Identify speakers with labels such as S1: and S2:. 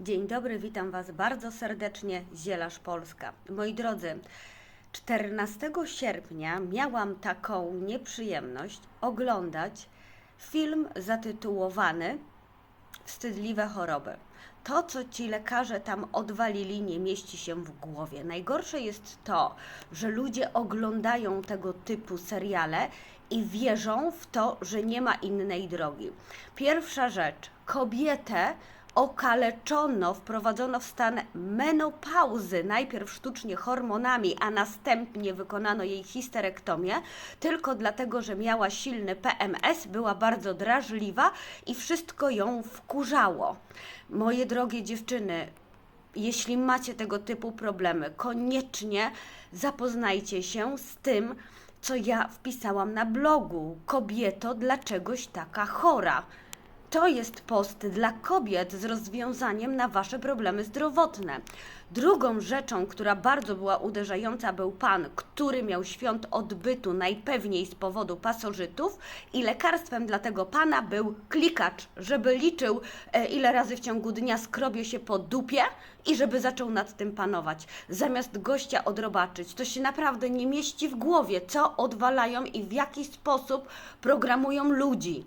S1: Dzień dobry, witam Was bardzo serdecznie, Zielarz Polska. Moi drodzy, 14 sierpnia miałam taką nieprzyjemność oglądać film zatytułowany Wstydliwe choroby. To, co ci lekarze tam odwalili, nie mieści się w głowie. Najgorsze jest to, że ludzie oglądają tego typu seriale i wierzą w to, że nie ma innej drogi. Pierwsza rzecz, kobietę okaleczono, wprowadzono w stan menopauzy, najpierw sztucznie hormonami, a następnie wykonano jej histerektomię, tylko dlatego, że miała silny PMS, była bardzo drażliwa i wszystko ją wkurzało. Moje drogie dziewczyny, jeśli macie tego typu problemy, koniecznie zapoznajcie się z tym, co ja wpisałam na blogu. Kobieto, dlaczegoś taka chora? To jest post dla kobiet z rozwiązaniem na wasze problemy zdrowotne. Drugą rzeczą, która bardzo była uderzająca, był pan, który miał świąt odbytu najpewniej z powodu pasożytów i lekarstwem dla tego pana był klikacz, żeby liczył e, ile razy w ciągu dnia skrobie się po dupie i żeby zaczął nad tym panować. Zamiast gościa odrobaczyć, to się naprawdę nie mieści w głowie, co odwalają i w jaki sposób programują ludzi.